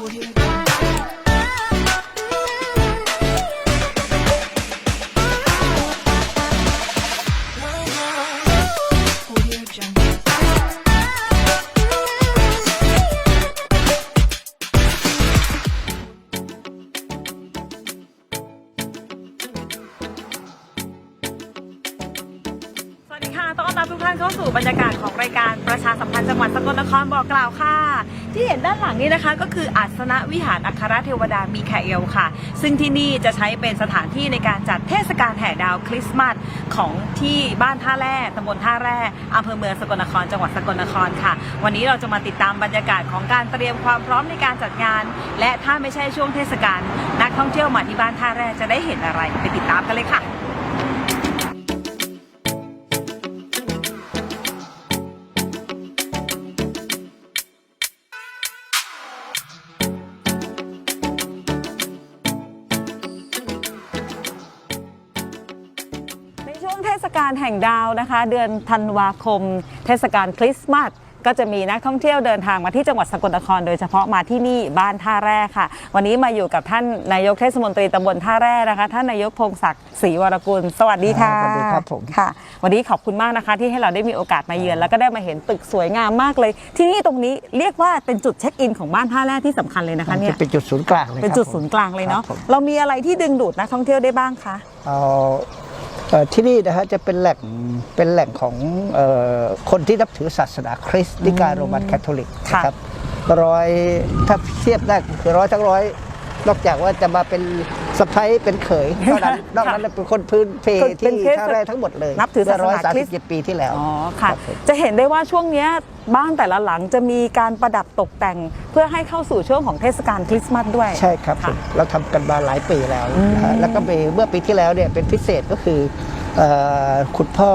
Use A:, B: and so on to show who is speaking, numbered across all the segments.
A: ส็คืออาสนะวิหารอัครเทวดามีแคเอลค่ะ ซึ่งที่นี่จะใช้เป็นสถานที่ในการจัดเทศกาลแห่ดาวคริสต์มาสของที่บ้านท่าแร่ตำบลท่าแร่อำเภอเมืองสกลนครจังหวัดสกลนครค่ะ วันนี้เราจะมาติดตามบรรยากาศของการเตรียมความพร้อมในการจัดงาน และถ้าไม่ใช่ช่วงเทศกาลนักท่องเที่ยวมาที่บ้านท่าแร่จะได้เห็นอะไรไปติดตามกันเลยค่ะาลแห่งดาวนะคะ เดือนธันวาคม เทศกาลคริสต์มาสก็จะมีนักท่องเที่ยวเดินทางมาที่จังหวัดสกลนคร โดยเฉพาะมาที่นี่บ้านท่าแร่ค่ะ วันนี้มาอยู่กับท่านนายกเทศมนตรีตำบลท่าแร่นะคะ ท่านนายกพงศักดิ์ศรีวรกุล สวัสดีค่ะ
B: สวัสดีครับผม
A: ค่ะ วันนี้ขอบคุณมากนะคะ ที่ให้เราได้มีโอกาสมาเยือน แล้วก็ได้มาเห็นตึกสวยงามมากเลย ที่นี่ตรงนี้เรียกว่าเป็นจุดเช็คอินของบ้านท่าแร่ที่สำคัญเลยนะคะเนี่ย
B: จะเป็นจุดศูนย์กลางเลย
A: เป็น
B: ครับ
A: จุดศูนย์กลางเลยเนาะ
B: ครับผม
A: เรามีอะไรที่ดึงดูดนักท่องเที่ยวได้บ้างคะ
B: เอาเอ่อ ที่นี่นะฮะจะเป็นแหล่งเป็นแหล่งของเอ่อคนที่นับถือศาสนาคริสต์นิกายโรมันคาทอลิก
A: ค่ะ
B: นะครับร้อยถ้าเทียบได้คือร้อยทั้งร้อยนอกจากว่าจะมาเป็น สะพ้ยเป็นเขยเท่านั้นนอกนั้นเป็นคนพื้นเพ
A: คนเป็น
B: ที่
A: คริสต์
B: ท่าแร่ทั้งหมดเลย
A: นับถือศาสนา
B: ร้อยสาม
A: คริ
B: สิ
A: ส
B: บ
A: ต์
B: เจ็ดปีที่แล้ว
A: อ๋อค่ะ
B: รับผม
A: จะเห็นได้ว่าช่วงเนี้ยบ้านแต่ละหลังจะมีการประดับตกแต่ง เพื่อให้เข้าสู่ช่วงของเทศกาลคริสต์มาสด้วย
B: ใช่ครับผ
A: ค่ะ
B: มเราทำกันมาหลายปีแล้ว
A: อืม
B: นะฮะแล้วก็มีเมื่อปีที่แล้วเนี่ยเป็นพิเศษก็คือเอ่อคุณพ่อ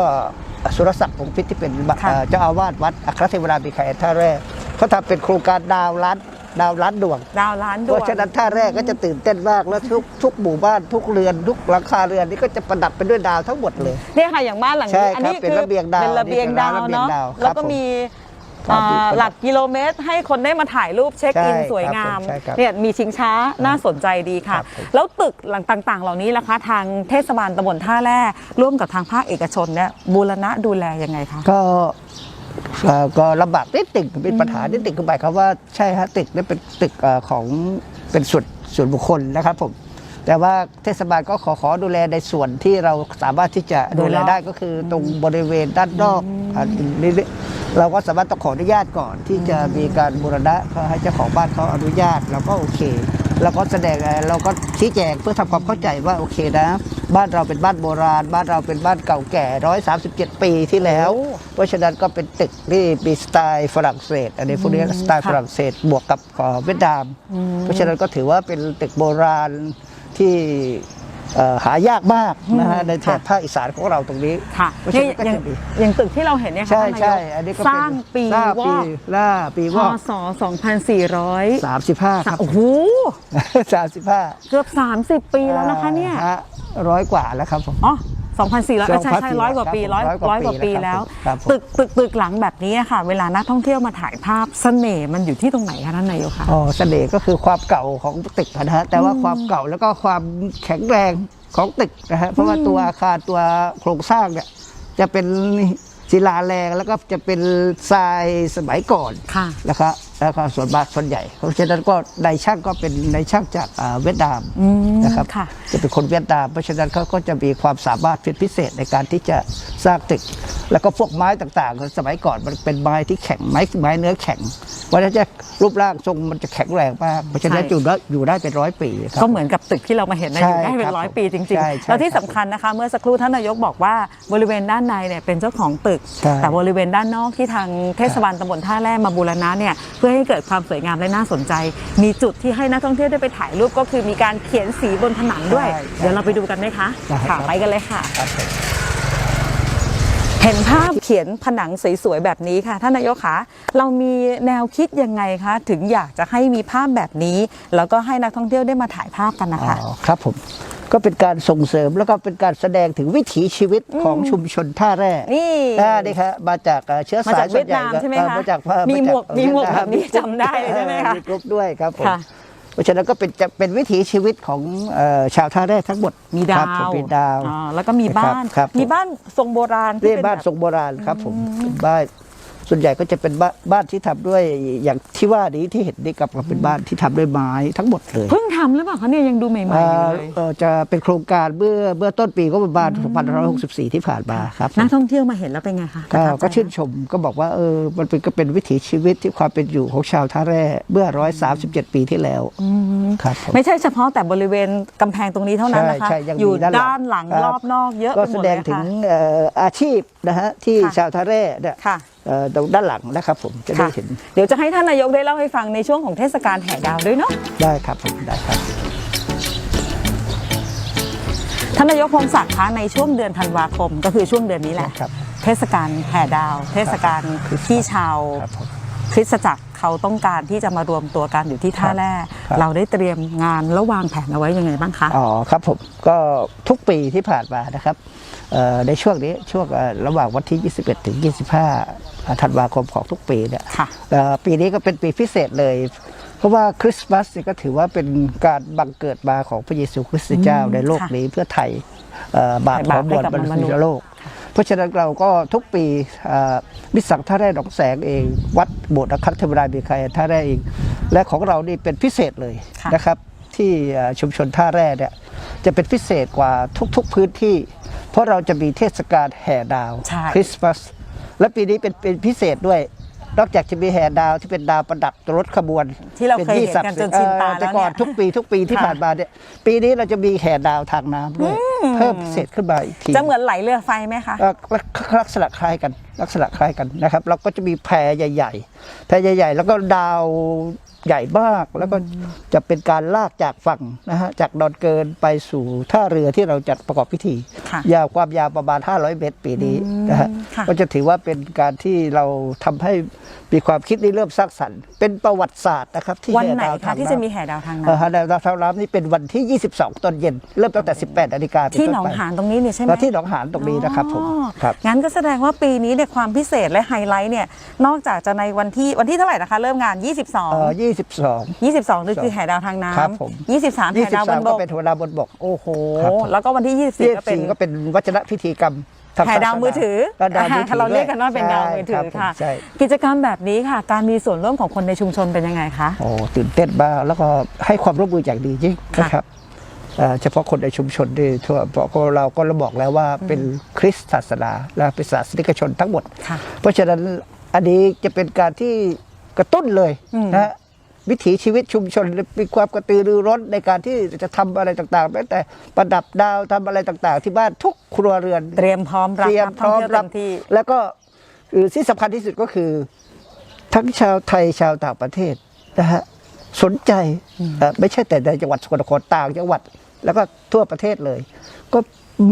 B: สุรศักดิ์พงษ์พิษที่เป็น
A: ค่ะ
B: เอ่อเจ้าอาวาสวัดอัครเทวราบีคาเอท่าแรกเขาทำเป็นโครงการดาวล้าน ดาวล้านดวง
A: ดาวล้านด
B: เพ
A: วง
B: ราะฉะนั้นท่าแรกก็จะตื่นเต้นมากแล้วทุกทุกหมู่บ้านทุกเรือนทุกหลังคาเรือนนี่ก็จะประดับไปด้วยดาวทั้งหมดเลย
A: เนี่ยค่ะอย่างบ้านหลัง
B: ใช่
A: นี้
B: ครับ
A: อันี้
B: เป็นระเบียงดาว
A: เป็นระเบียงดาว
B: นี่เป็นระเบียง
A: เนาะ
B: ดาวครับ
A: แล้วก็มี
B: ครับ
A: อ่า
B: ผม
A: หลักกิโลเมตรให้คนได้มาถ่ายรูปเช็คอิน
B: ใช่
A: สวยงาม
B: ครับผมใช่ครับ
A: เนี่ยมีชิงช้าน่าสนใจดีค่ะ
B: ครับผม
A: แล้วตึกหลังต่าง ๆ เหล่านี้ล่ะคะทางเทศบาลตำบลท่าแร่ร่วมกับทางภาคเอกชนเนี่ยบูรณะดูแลยังไงคะ
B: ก็เอ่อ ก็ลำบากนิดตึกเป็นปัญหานิดตึกคือหมายความว่าใช่ฮะตึกนี่เป็นตึกของเป็นส่วนส่วนบุคคลนะครับผมแต่ว่าเทศบาลก็ขอขอดูแลในส่วนที่เราสามารถที่จะดูแลได้ก็คือตรงบริเวณด้านนอกนี่เราก็สามารถต้องขออนุญาตก่อนที่จะมีการบูรณะก็ให้เจ้าของบ้านเขาอนุญาตเราก็โอเคเราก็แสดงเราก็ชี้แจงเพื่อทำความเข้าใจว่าโอเคนะ บ้านเราเป็นบ้านโบราณ บ้านเราเป็นบ้านเก่าแก่ 137 ปีที่แล้ว
A: โอ้
B: เพราะฉะนั้นก็เป็นตึกที่มีสไตล์ฝรั่งเศส อันนี้พวกนี้สไตล์
A: ค่ะ
B: ฝรั่งเศสบวกกับเอ่อเวียดนาม เพราะฉะนั้นก็ถือว่าเป็นตึกโบราณที่เอ่อหายากมากนะฮะในแถบ
A: ค่ะ
B: ภาคอีสานของเราตรงนี้
A: ค่ะ
B: เพราะฉะ
A: เนี่ย
B: นั้นก็
A: อย่าง
B: จะมี
A: อย่างตึกที่เราเห็นเนี่ยค่ะ
B: ใช่
A: ท่านนาย
B: ใช่
A: ก
B: อันนี้ก็
A: ส
B: เป็น
A: ร้างปี
B: ล่าว
A: อ
B: ปี
A: ก
B: ล่าปี
A: พ
B: วอก
A: ศ2400
B: สามสิบห้าครับ
A: โอ้โห
B: สามสิบห้า
A: เกือบ 30 ปีแล้วนะคะเนี่ย
B: ร้อยกว่าแล้วครับผม
A: อ๋อ2,400เอ้ยใช่ใช่ร้อยกว่าปีร้อย
B: ครับผม
A: ร้อยกว่าปีแล้ว
B: ครับผม
A: ตึกตึกตึกหลังแบบนี้ค่ะ เวลานักท่องเที่ยวมาถ่ายภาพเสน่ห์มันอยู่ที่ตรงไหนคะท่านนายกคะ
B: อ๋อเสน่ห์ก็คือความเก่าของตึกนะฮะแต่ว่าความเก่าแล้วก็ความแข็งแรงของตึกนะฮะเพราะว่าตัวอาคารตัวโครงสร้างเนี่ยจะเป็นศิลาแรงแล้วก็จะเป็นทรายสมัยก่อน
A: ค่ะ
B: นะครับ แล้วก็ส่วนมากส่วนใหญ่ เพราะฉะนั้นก็นายช่างก็เป็นนายช่างจากอ่าเวียดนาม
A: อืม
B: นะครับ
A: ค่ะ
B: จะเป็นคนเวียดนามเพราะฉะนั้นเขาก็จะมีความสามารถเป็นพิเศษในการที่จะสร้างตึก แล้วก็พวกไม้ต่างๆ สมัยก่อนมันเป็นไม้ที่แข็งไม้ไม้เนื้อแข็งเพราะฉะนั้นจะรูปร่างทรงมันจะแข็งแรงมากเพราะฉะนั้น
A: ใช่
B: อยู่ได้อยู่ได้เป็นร้อยปีครับ
A: ก็เหมือนกับตึกที่เรามาเห็นนะ
B: ใช่
A: อยู่ได้เป็
B: ครั
A: น
B: บ
A: ร้อยปีจริง
B: ใช่
A: ๆ
B: ใช่
A: แล้วที่
B: ครับ
A: สำคัญนะคะ เมื่อสักครู่ท่านนายกบอกว่าบริเวณด้านในเนี่ยเป็นเจ้าของตึก
B: ใช่
A: แต่บริเวณด้านนอกที่ทางเทศบาลตำบลท่าแร่มาบูรณะเนี่ยเพื่อให้เกิดความสวยงามและน่าสนใจ มีจุดที่ให้นักท่องเที่ยวได้ไปถ่ายรูปก็คือมีการเขียนสีบนผนังด้วย
B: ใช่
A: เดี๋ยวเราไปดูกันไหมคะ
B: ได้ครั
A: ค่ะ
B: บ
A: ไปกันเลยค่ะ
B: ครับผม
A: เห็นภาพเขียนผนังสวยๆแบบนี้ค่ะท่านนายกคะเรามีแนวคิดยังไงคะ ถึงอยากจะให้มีภาพแบบนี้ แล้วก็ให้นักท่องเที่ยวได้มาถ่ายภาพกันนะคะ
B: อ๋อครับผมก็เป็นการส่งเสริมแล้วก็เป็นการแสดงถึงวิถีชีวิตของชุมชนท่าแร่
A: นี่
B: อ่านี่ครับมาจากเอ่อเชื้อ
A: มา
B: สา
A: จาก
B: ยส่วนใหญ่
A: เวียดนามใช่ไหม
B: เอ่อ
A: คะ
B: มาจาก
A: มีหมวกา
B: จาก
A: มีหมวก
B: เยดนา
A: แบบนี้จำได้เลยใช่ไหมคะ
B: มีกรุ๊ปด้วยครับผม
A: ค่ะ
B: เพราะฉะนั้นก็เป็นจะเป็นวิถีชีวิตของเอ่อชาวท่าแร่ทั้งหมด
A: มีดา
B: ครับผม
A: ว
B: มีดาว
A: อ่แล้วก็มีบ้าน
B: ครับผม
A: มีบ้านทรงโบราณที่
B: เรียก
A: เป็น
B: บ้าน
A: แบบ
B: ทรงโบราณครับผมเป็นบ้าน ส่วนใหญ่ก็จะเป็นบ้านบ้านที่ทำด้วยอย่างที่ว่านี้ที่เห็นนี่กับเป็นบ้านที่ทำด้วยไม้ทั้งหมดเลย
A: เพิ่งทำหรือเปล่าคะเนี่ยยังดูใหม่ๆอยู่
B: เอ่อ
A: เลย
B: เอ่อจะเป็นโครงการเมื่อเมื่อต้นปีก็ประมาณ2564 ที่ผ่านมาครับ
A: นักท่องเที่ยวมาเห็นแล้วเป็นไงคะ
B: ก็
A: ประทับใจ
B: ก็ชื่นชมก็บอกว่าเออมันเป็นก็เป็นวิถีชีวิตที่ความเป็นอยู่ของชาวท่าแร่เมื่อ 137 ปีที่แล้ว
A: อืม
B: ครับผม
A: ไม่ใช่เฉพาะแต่บริเวณกำแพงตรงนี้เท่านั้นนะคะ
B: ใช่ใช่ยังมี
A: อยู่
B: ด้านหลัง
A: ด้านหลัง
B: ครับ
A: รอบนอกเยอะ
B: ก็
A: ไปห
B: แส
A: มด
B: ด
A: เล
B: ง
A: ย
B: ถึง
A: ค่ะ
B: เอ่ออาชีพนะฮะที่
A: ค่ะ
B: ชาวท่าแร่เนี่ย
A: ค่ะ
B: เอ่อ ตรงด้านหลังนะครับผมจะได้
A: ค่ะ
B: เห็น
A: เดี๋ยวจะให้ท่านนายกได้เล่าให้ฟังในช่วงของเทศกาลแห่ดาวด้วยเนาะ
B: ได้ครับผมได้ครับ
A: ท่านนายกพงศักดิ์คะในช่วงเดือนธันวาคมก็คือช่วงเดือนนี้แหละ
B: ครับ
A: เทศกาลแห่ดาว เทศกาลที่ชาว
B: ครับผม
A: คริสตจักร เขาต้องการที่จะมารวมตัวกันอยู่ที่ท่าแร่
B: ครับ
A: เราได้เตรียมงานแล้ววางแผนเอาไว้ยังไงบ้างคะ
B: อ๋อครับผมก็ทุกปีที่ผ่านมานะครับเอ่อในช่วงนี้ช่วงเอ่อระหว่างวันที่ 21 ถึง 25 ธันวาคมของทุกปีเนี่ย
A: ค่ะ
B: เอ่อปีนี้ก็เป็นปีพิเศษเลย เพราะว่าคริสต์มาสเนี่ยก็ถือว่าเป็นการบังเกิดมาของพระเยซูคริสต์เจ้า
A: อืม
B: ในโลก
A: ค่ะ
B: นี้เพื่อไถ่เอ่อบาปของมวล
A: ให้กับ
B: ม
A: ม
B: นุ
A: นุ
B: ษ
A: ษย์
B: ยโลก เพราะฉะนั้นเราก็ทุกปีเอ่อมิตรสังท่าแร่หนองแสงเอง วัดโบสถ์อัครเทวดามีใครท่าแร่เอง และของเรานี่เป็นพิเศษเลย
A: ค่ะ
B: นะครับที่เอ่อชุมชนท่าแร่เนี่ยจะเป็นพิเศษกว่าทุกๆพื้นที่ เพราะเราจะมีเทศกาลแห่ดาว
A: ใช่
B: คริสต์มาสและปีนี้เป็นเป็นพิเศษด้วย นอกจากจะมีแห่ดาวที่เป็นดาวประดับรถขบวน
A: ที่เรา
B: ป็
A: เคยเห็นกันจนชินตา
B: เอ่อแต่
A: แล้ว
B: ก่อน
A: เนี่ย
B: ทุกปีทุกปีที่
A: ค่ะ
B: ผ่านมาเนี่ยปีนี้เราจะมีแห่ดาวทางน้ำด้วยเพิ่มพิเศษขึ้นมาอีกที
A: จะเหมือนไหลเรือไฟไหมคะ
B: เอ่อลักษณะคล้ายกันลักษณะคล้ายกันนะครับเราก็จะมีแพรใหญ่ ๆ แพรใหญ่ ๆ แล้วก็ดาว ใหญ่มาก แล้วก็จะเป็นการลากจากฝั่งนะฮะจากดอนเกินไปสู่ท่าเรือที่เราจัดประกอบพิธี
A: ค่ะ
B: ยาวความยาวประมาณ 500 เมตรปีนี้
A: อืม
B: นะฮะ
A: ค่ะ
B: ก็จะถือว่าเป็นการที่เราทำให้มีความคิดนี้เริ่มสร้างสรรค์ เป็นประวัติศาสตร์นะครับที่
A: วันไหน
B: แห่ดาว
A: คะ
B: ทาง
A: ที่จะมีแห่ดาวทาง
B: เอ่อ
A: น้ำ
B: แห่ดาวทางน้ำนี่เป็นวันที่ 22 ตอนเย็น เริ่มตั้งแต่ 18นาฬิกาเป็
A: ที่
B: ต้
A: หนอง
B: ไป
A: หานตรงนี้เนี่ยใช่ไหม
B: แล้วที่หนองหานตรงนี้นะครับผม
A: อ๋อ
B: ครับ
A: งั้นก็แสดงว่าปีนี้เนี่ยความพิเศษและไฮไลท์เนี่ยนอกจากจะในวันที่วันที่เท่าไหร่นะคะ เริ่มงาน
B: เอ่อ
A: 22
B: 22
A: 22นี่คือแห่ดาวทางน้
B: ครับผมำ
A: 23แห่ดาวบน
B: 23
A: บ
B: ก็
A: ก
B: เป็นเทวดาบนบก
A: โอ้โห
B: ครับผม
A: แล้วก็วันที่ 24 ก็เป็น
B: 24ก็เป็นวัจนพิธีกรรมทาง
A: แห่ดาว
B: ศสน
A: มือถือ
B: และดาวมือถือ
A: เราเรียกกันว่าเป็น
B: ใช่
A: ดาวมือถื
B: รั
A: อบ
B: ผม
A: ค่ะ
B: ใช่
A: กิจกรรมแบบนี้ค่ะ การมีส่วนร่วมของคนในชุมชนเป็นยังไงคะ
B: โอ้ตื่นเต้นมากแล้วก็ให้ความร่วมมืออย่างดีจริง
A: ค่ะ
B: นะครับเอ่อเฉพาะคนในชุมชนที่ทั่วเพราะเราก็เราบอกแล้วว่าเป็นคริสต์ศาสนาและเป็นศาสนิกชนทั้งหมด
A: ค่ะ
B: เพราะฉะนั้นอันนี้จะเป็นการที่กระตุ้นเลย
A: อืม
B: นะฮะ วิถีชีวิตชุมชนมีความกระตือรือร้นในการที่จะทำอะไรต่างๆแม้แต่ประดับดาวทำอะไรต่างๆ ที่บ้านทุกครัวเรือน
A: เตรียมพร้อมรับ
B: เตรียม
A: นัก
B: พ
A: ท่อง
B: ร้อม
A: เที่ยว
B: รั
A: เต็
B: บ
A: มที่
B: แล้วก็เอ่อที่สำคัญที่สุดก็คือ ทั้งชาวไทยชาวต่างประเทศนะฮะสนใจเอ่อไม่ใช่แต่ในจังหวัดสกลนครต่างจังหวัด แล้วก็ทั่วประเทศเลย ก็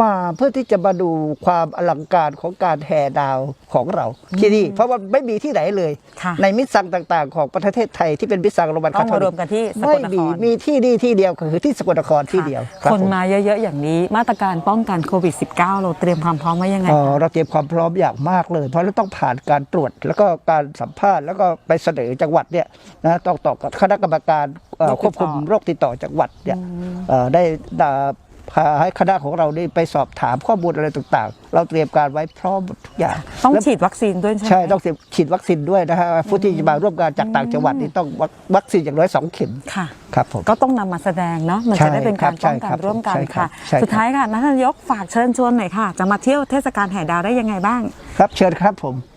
B: มาเพื่อที่จะมาดูความอลังการของการแห่ดาวของเราที่นี่เพราะว่าไม่มีที่ไหนเลย
A: ค่ะ
B: ในมิตรสังต่างๆ ของประเทศไทยที่เป็นมิตรสังโรมัน
A: ต้อง
B: คาทอลิ
A: มารวมกันที่สกลนคร
B: ไม่มีมีที่นี่ที่เดียวก็คือที่สกลนครที่เดียวรับ
A: คน
B: ผม
A: มาเยอะๆอย่างนี้มาตรการป้องกันโควิด -19 เราเตรียมความพร้อมไว้ยังไง
B: เอ่อ
A: คะ
B: เราเตรียมความพร้อมอย่างมากเลย เพราะเราต้องผ่านการตรวจแล้วก็การสัมภาษณ์แล้วก็ไปเสนอจังหวัดเนี่ยนะต้องต่อกับคณะกรรมการเอ่อ
A: โรคติดต่อ
B: ควบคุมโรคติดต่อจังหวัดเนี่ยเอ่อได้ได้ พาให้คณะของเราได้ไปสอบถามข้อมูลอะไรต่างๆ เราเตรียมการไว้พร้อมหมดทุกอย่าง
A: ต้อง
B: และ
A: ฉีดวัคซีนด้วยใช่ไหม
B: ใช่ต้องฉีดวัคซีนด้วยนะฮะผู้ที่จะมาร่วมงานจากต่างจังหวัดนี่ต้องวัควัคซีนอย่างน้อยสองเข็ม
A: ค่ะ
B: ครับผม
A: ก็ต้องนำมาแสดงเนาะมัน
B: ใช่
A: จะได้เป็นการ
B: ครับ
A: ป้องกัน
B: ใช่ครับ
A: ร่วมกัน
B: ใช่ครั
A: ค่ะ
B: บใช่ครับ
A: สุดท้ายค่ะนายกฝากเชิญชวนหน่อยค่ะ จะมาเที่ยวเทศกาลแห่ดาวได้ยังไงบ้าง
B: ครับเชิญครับผมเอ่อ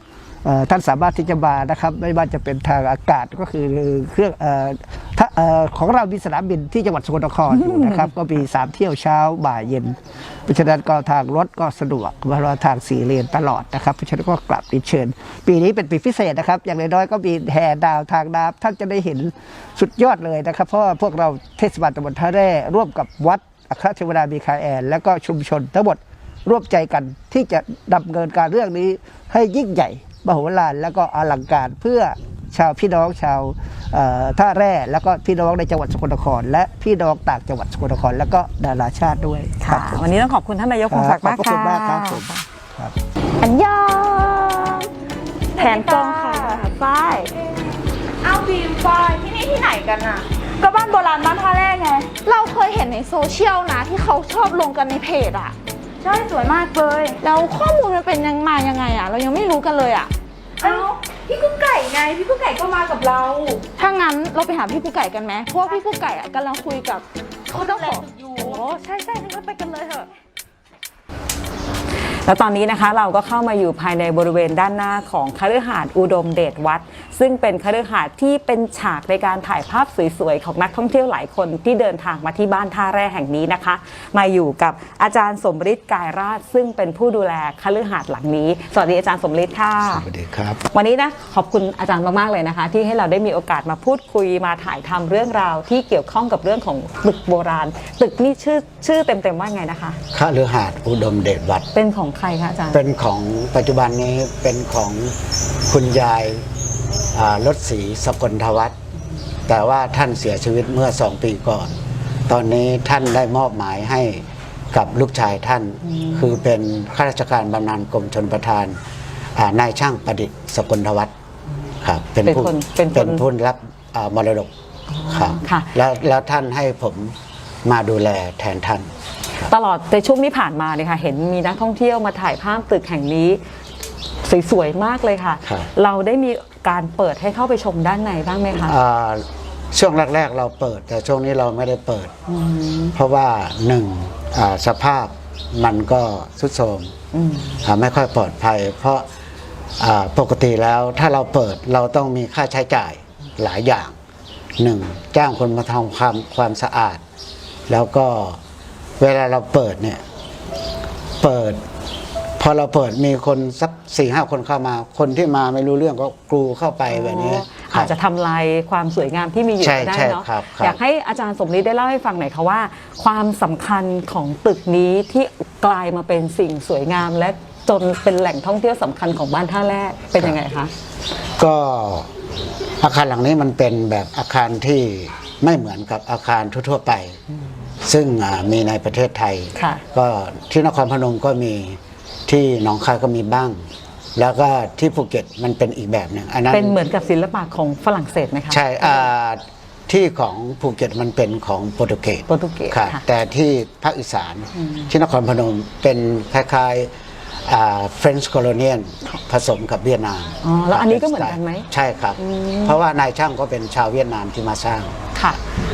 B: ท่านสามารถที่จะมานะครับ ไม่ว่าจะเป็นทางอากาศก็คือเครื่องออถ้าของเรามีสนามบินที่จังหวัดสกลนครอยู่นะครับ ก็มี3เที่ยวเช้าบ่ายเย็น เพราะฉะนั้นก็ทางรถก็สะดวกเพราะว่าทางสี่เลนตลอดนะครับ เพราะฉะนั้นก็กลับเรีเชิญ ปีนี้เป็นปีพิเศษนะครับ อย่างน้อยๆก็มีแห่ดาวทางน้ำท่านจะได้เห็นสุดยอดเลยนะครับ เพราะว่าพวกเราเทศบาลตำบลท่าแร่ร่วมกับวัดอัครเทวดามีคาแอนและก็ชุมชนทั้งหมดร่วมใจกันที่จะดำเนินการเรื่องนี้ให้ยิ่งใหญ่ มโหฬารแล้วก็อลังการเพื่อชาวพี่น้องชาวเอ่อท่าแร่แล้วก็พี่น้องในจังหวัดสกลนคร และพี่น้องต่างจังหวัดสกลนคร แล้วก็นานาชาติด้วย
A: ค่ะ
B: ผม
A: วันนี้ต้องขอบคุณท่านนายกคงศักดิ์
B: ขอ
A: มา
B: บ
A: ก
B: พระ
A: ค่ะ
B: คุณมากครับผมครับ
A: อันยองแผนตรงค่ะฝ้าย
C: เอาบีมฟอยที่นี่ที่ไหนกันอะ
A: ก็บ้านโบราณบ้านท่าแรกไง
C: เราเคยเห็นในโซเชียลนะ ที่เขาชอบลงกันในเพจอะ
A: ใช่สวยมากเลย
C: แล้วข้อมูลมันเป็นยังมายังไงอะเรายังไม่รู้กันเลยอะ
A: เอ้าพี่กุ๊กไก่ไง พี่กุ๊กไก่ก็มากับเรา
C: ถ้างั้นเราไปหาพี่ผู้ไก่กันไหมเพราะว่าพี่ผู้ไก่อะกำลังคุยกับ
A: เขาดูแลตึกอยู่
C: โอ้ใช่ใช่งั้นไปกันเลยเถอะ
A: แล้วตอนนี้นะคะเราก็เข้ามาอยู่ภายในบริเวณด้านหน้าของคฤหาสน์อุดมเดชวัด ซึ่งเป็นคฤหาสน์ที่เป็นฉากในการถ่ายภาพสวยๆ ของนักท่องเที่ยวหลายคนที่เดินทางมาที่บ้านท่าแร่แห่งนี้นะคะ มาอยู่กับอาจารย์สมฤทธิ์กายราช ซึ่งเป็นผู้ดูแลคฤหาสน์หลังนี้ สวัสดีอาจารย์สมฤทธิ์ค่ะ
D: สวัสดีครับ
A: วันนี้นะขอบคุณอาจารย์มากๆเลยนะคะ ที่ให้เราได้มีโอกาสมาพูดคุยมาถ่ายทำเรื่องราวที่เกี่ยวข้องกับเรื่องของตึกโบราณ ตึกนี่ชื่อชื่อเต็มๆว่าไงนะคะ
D: ข้าเรือหาดอุดมเดชวัด
A: เป็นของใครคะอาจารย์
D: เป็นของปัจจุบันนี้เป็นของคุณยายอ่า รถสีสกลทวัฒน์แต่ว่าท่านเสียชีวิตเมื่อสองปีก่อน ตอนนี้ท่านได้มอบหมายให้กับลูกชายท่าน คือเป็นข้าราชการบำนาญกรมชนประทานอ่านายช่างประดิษฐ์สกลทวัฒน์ครับเป็นผู้
A: เป็นคนเป็นคน
D: เป็นผู้รับอ่ามรดกครับ
A: ค่ะ
D: แล้วแล้วท่านให้ผมมาดูแลแทนท่าน
A: ตลอดในช่วงที่ผ่านมาเนี่ยค่ะ เห็นมีนักท่องเที่ยวมาถ่ายภาพตึกแห่งนี้ สวยๆมากเลยค่ะ
D: ครับ
A: เราได้มี การเปิดให้เข้าไปชมด้านในบ้างไหมคะ
D: อ่าช่วงแรก ๆ เราเปิด แต่ช่วงนี้เราไม่ได้เปิดเพราะว่าหนึ่งอ่าสภาพมันก็ทรุดโทรม
A: อืม
D: อ่าไม่ค่อยปลอดภัย เพราะอ่าปกติแล้วถ้าเราเปิดเราต้องมีค่าใช้จ่ายหลายอย่างหนึ่งจ้างคนมาทำความความสะอาด แล้วก็เวลาเราเปิดเนี่ย เปิดพ อเราเปิดมีคนสักสี่ห้าคนเข้ามา คนที่มาไม่รู้เรื่องก็กรูเข้าไปแบบนี้ครั
A: อา
D: บ
A: จจะทำลายความสวยงามที่มีอยู่
D: ใช่
A: ก็ได้
D: ใช่
A: เนาะ
D: ครับครับ
A: อยากให้อาจารย์สมฤทธิ์ได้เล่าให้ฟังหน่อยค่ะว่า ความสำคัญของตึกนี้ที่กลายมาเป็นสิ่งสวยงาม และจนเป็นแหล่งท่องเที่ยวสำคัญของบ้านท่าแรกเป็นยังไงคะ
D: ก็อาคารหลังนี้มันเป็นแบบอาคารที่ไม่เหมือนกับอาคารทั่วๆไป ซึ่งอ่ามีในประเทศไทย
A: ค่ะ
D: ก็ที่นครพนมก็มี ที่หนองคายก็มีบ้าง แล้วก็ที่ภูเก็ตมันเป็นอีกแบบหนึ่งอันนั้น
A: เป็นเหมือนกับศิลปะของฝรั่งเศสไหมคะ
D: ใช่อ่าที่ของภูเก็ตมันเป็นของโปรตุเกส
A: โปรตุเกส
D: ค่ะ
A: ค่ะ
D: แต่ที่ภาคอีสานที่นครพนมเป็นคล้ายๆอ่า French colonial ผสมกับเวียดนาม
A: อ๋อแล้วอันนี้ก็เหมือนกันไหม
D: ใช่ครับ เพราะว่านายช่างก็เป็นชาวเวียดนามที่มาสร้าง
A: ค่ะ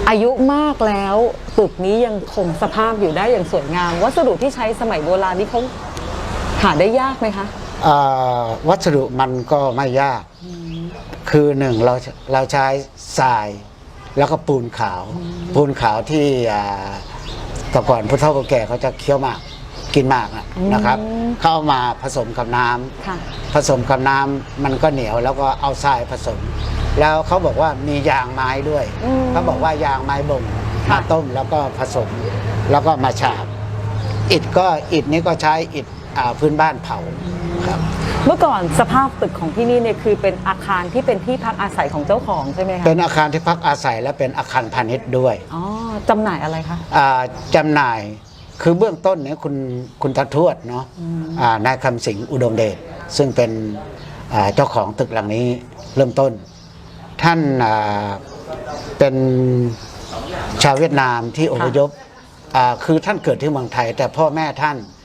A: อายุมากแล้วตึกนี้ยังคงสภาพอยู่ได้อย่างสวยงาม วัสดุที่ใช้สมัยโบราณนี่เขา หาได้ยากไหมคะ
D: อ่าวัสดุมันก็ไม่ยาก คือหนึ่งเราเราใช้ทรายแล้วก็ปูนขาว ปูนขาวที่อ่าแต่ก่อนผู้เฒ่าผู้แก่เขาจะเคี้ยวหมากกินหมากอะนะครับ เขาเอามาผสมกับน้ำ
A: ค่ะ
D: ผสมกับน้ำมันก็เหนียวแล้วก็เอาทรายผสม แล้วเขาบอกว่ามียางไม้ด้วย
A: อืม
D: เขาบอกว่ายางไม้บ่ง
A: ค่ะ
D: มาต้มแล้วก็ผสมแล้วก็มาฉาบอิฐก็อิฐนี้ก็ใช้อิฐ อ่าพื้นบ้านเผาครับ
A: เมื่อก่อนสภาพตึกของที่นี่เนี่ยคือเป็นอาคารที่เป็นที่พักอาศัยของเจ้าของใช่ไหมคะ
D: เป็นอาคารที่พักอาศัยและเป็นอาคารพาณิชย์ด้วย
A: อ๋อจำหน่ายอะไรคะ
D: อ่าจำหน่ายคือเบื้องต้นเนี่ยคุณคุณตาทวดเนาะอ่านายคำสิงห์อุดมเดชซึ่งเป็นอ่าเจ้าของตึกหลังนี้เริ่มต้น ท่านอ่าเป็นชาวเวียดนามที่อพยพอ่าคือท่านเกิดที่เมืองไทย แต่พ่อแม่ท่านอ่า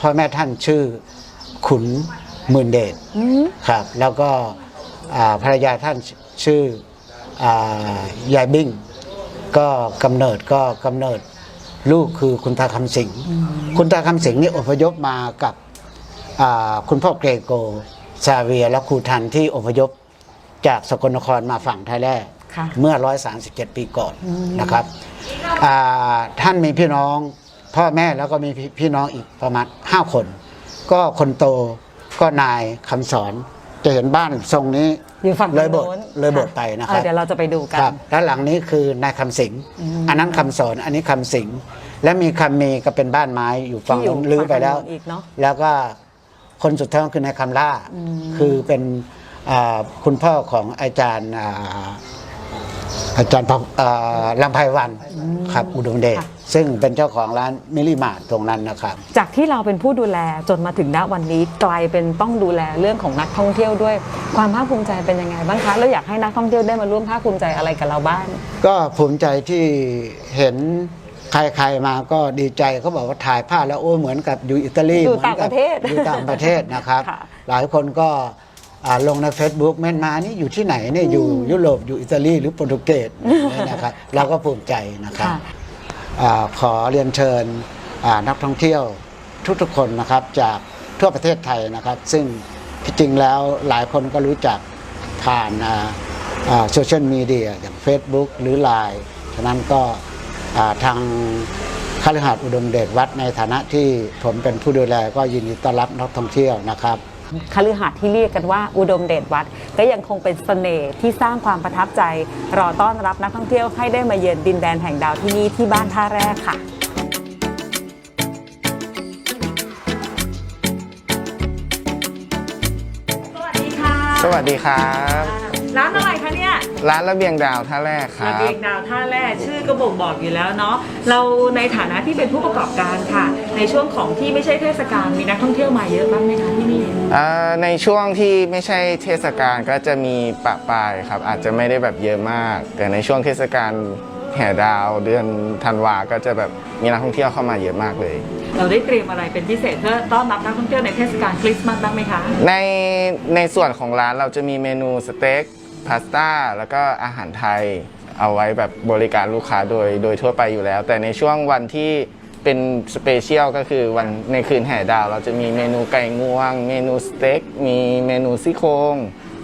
D: พ่อแม่ท่านชื่อขุนหมื่นเดช
A: อืม
D: ครับ แล้วก็อ่าภรรยาท่านชื่ออายายบิ้งก็กำเนิดก็กำเนิดลูกคือคุณตาคำสิงห์คุณตาคำสิงห์นี่อพยพมากับอ่าคุณพ่อเกรโกซาเวียและครูทันที่อพยพจากสกลนครมาฝั่งไทยแลนด์
A: ค่ะ
D: เมื่อ 137 ปีก่อนนะครับอ่าท่านมีพี่น้อง พ่อแม่แล้วก็มีพี่พี่น้องอีกประมาณ5คน ก็คนโตก็นายคำสอนจะเห็นบ้านทรงนี้
A: อยู่ฝั่ง
D: เลยโบท
A: โน้น
D: เลยโบท
A: ค่ะ
D: ไปนะค
A: เอ
D: รั
A: อบเดี๋ยวเราจะไปดูกัน
D: ครับแล้วหลังนี้คือนายคำสิงห์อันนั้นคำสอนอันนี้คำสิงห์และมีคำมีก็เป็นบ้านไม้อยู่ฝั่ง
A: ที่อยู่
D: นู้นลื้อไปแล้ว
A: ฝั่งนู้นอีกเนอะ
D: แล้วก็คนสุดท้ายคือนายคำล่าคือเป็นอ่าคุณพ่อของอาจารย์อ่าอาจารย์พะเอ่อลำไพวันครับอุดมเดช
A: ค่ะ
D: ซึ่งเป็นเจ้าของร้านมิลิมาร์ทตรงนั้นนะครับ
A: จากที่เราเป็นผู้ดูแลจนมาถึงณวันนี้กลายเป็นต้องดูแลเรื่องของนักท่องเที่ยวด้วย ความภาคภูมิใจเป็นยังไงบ้างคะแล้วอยากให้นักท่องเที่ยวได้มาร่วมภาคภูมิใจอะไรกับเราบ้าง
D: ก็ภูมิใจที่เห็นใครๆมาก็ดีใจเขาบอกว่าถ่ายภาพแล้วโอ้เหมือนกับอยู่อิตาลี
A: อยู่
D: หมืนกับ
A: ต่างประเทศ
D: อยู่ต่างประเทศนะครับ
A: ค่ะ
D: หลายคนก็อ่าลงใน Facebook แม่นมานี่อยู่ที่ไหนเนี่ยอยู่ยุโรปอยู่อิตาลีหรือโปรตุเกสเนี่ยนะครับเราก็ภูมิใจนะครับ
A: ค่ะ
D: อ่า ขอเรียนเชิญนักท่องเที่ยวทุกๆคนนะครับจากทั่วประเทศไทยนะครับ ซึ่งที่จริงแล้วหลายคนก็รู้จักผ่านโซเชียลมีเดียอย่าง Facebook หรือ Line ฉะนั้นก็ทางคฤหาสน์อุดมเดชวัดในฐานะที่ผมเป็นผู้ดูแลก็ยินดีต้อนรับนักท่องเที่ยวนะครับ
A: คฤหาสน์ที่เรียกกันว่าอุดมเดชวัด ก็ยังคงเป็นเสน่ห์ที่สร้างความประทับใจ รอต้อนรับนักท่องเที่ยวให้ได้มาเยือนดินแดนแห่งดาวที่นี่ที่บ้านท่าแรกค่ะสวัสดีค่ะ
E: สวัสดีครับ
A: ร้านอะไรคะเนี่ย
E: ร้านระเบียงดาวท่าแรกครั
A: ระ
E: บ
A: เบียงดาวท่าแร่ชื่อก็บ่งบอกอยู่แล้วเนาะเราในฐานะที่เป็นผู้ประกอบการค่ะ ในช่วงของที่ไม่ใช่เทศกาลมีนักท่องเที่ยวมาเยอะบ้างไหมคะที่นี่
E: อ่าในช่วงที่ไม่ใช่เทศกาลก็จะมีปะปายครับ อาจจะไม่ได้แบบเยอะมาก แต่ในช่วงเทศกาลแห่ดาวเดือนธันวาก็จะแบบมีนักท่องเที่ยวเข้ามาเยอะมากเลย
A: เราได้เตรียมอะไรเป็นพิเศษเพื่อต้อนรับนักท่องเที่ยวในเทศกาลคริสต์มาสบ้างไหมคะ
E: ในในส่วนของร้านเราจะมีเมนูสเต็ก พาสต้าแล้วก็อาหารไทย เอาไว้แบบบริการลูกค้าโดยโดยทั่วไปอยู่แล้ว แต่ในช่วงวันที่เป็นสเปเชียลก็คือวันในคืนแห่ดาว เราจะมีเมนูไก่งวง เมนูสเต็กมีเมนูซี่โครง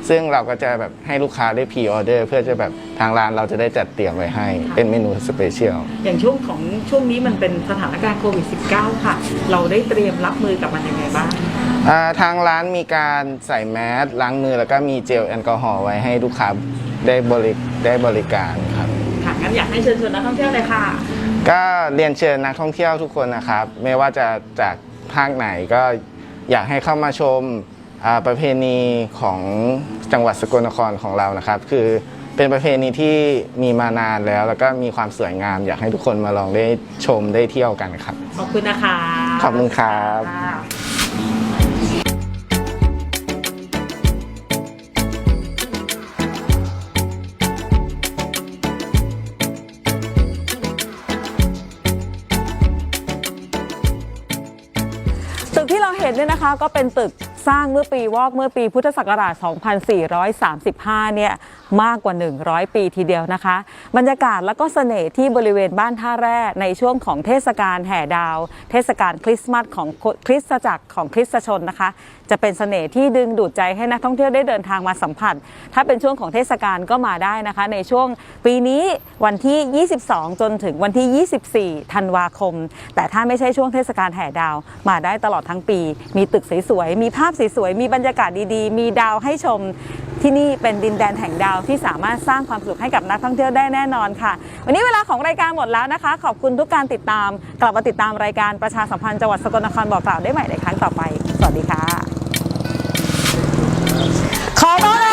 E: ซึ่งเราก็จะแบบให้ลูกค้าได้พรีออเดอร์เพื่อจะแบบทางร้านเราจะได้จัดเตรียมไว้ให้ เป็นเมนูสเปเชียล
A: อย่างช่วงของช่วงนี้มันเป็นสถานการณ์โควิด -19 ค่ะ เราได้เตรียมรับมือกับมันยังไงบ้าง
E: อ่าทางร้านมีการใส่แมสล้างมือแล้วก็มีเจลแอลกอฮอล์ไว้ให้ลูกค้าได้บริได้บริการครับ
A: ค่ะงั้นอยากให้เชิญชวนนักท่องเที่ยวเลยค่ะ
E: ก็เรียนเชิญนักท่องเที่ยวทุกคนนะครับ ไม่ว่าจะจากภาคไหนก็อยากให้เข้ามาชมอ่า ประเพณีของจังหวัดสกลนครของเรานะครับ คือเป็นประเพณีที่มีมานานแล้ว แล้วก็มีความสวยงาม อยากให้ทุกคนมาลองได้ชมได้เที่ยวกันครับ
A: ขอบคุณนะคะ
E: ขอบคุณครับ
A: ค่ะตึกที่เราเห็นเนี่ยนะคะก็เป็นตึก สร้างเมื่อปีวอกเมื่อปีพุทธศักราช 2435 เนี่ยมากกว่า 100 ปีทีเดียวนะคะ บรรยากาศและก็เสน่ห์ที่บริเวณบ้านท่าแร่ในช่วงของเทศกาลแห่ดาว เทศกาลคริสต์มาสของคริสตจักรของคริสตชนนะคะ จะเป็นเสน่ห์ที่ดึงดูดใจให้นักท่องเที่ยวได้เดินทางมาสัมผัส ถ้าเป็นช่วงของเทศกาลก็มาได้นะคะ ในช่วงปีนี้วันที่ 22 จนถึงวันที่ 24 ธันวาคม แต่ถ้าไม่ใช่ช่วงเทศกาลแห่ดาว มาได้ตลอดทั้งปี มีตึกสวยๆ มีภาพสวยๆ มีบรรยากาศดีๆ มีดาวให้ชม ที่นี่เป็นดินแดนแห่งดาวที่สามารถสร้างความสุขให้กับนักท่องเที่ยวได้แน่นอนค่ะ วันนี้เวลาของรายการหมดแล้วนะคะ ขอบคุณทุกการติดตาม กลับมาติดตามรายการประชาสัมพันธ์จังหวัดสกลนครบอกกล่าวได้ใหม่ในครั้งต่อไป สวัสดีค่ะขอต้อน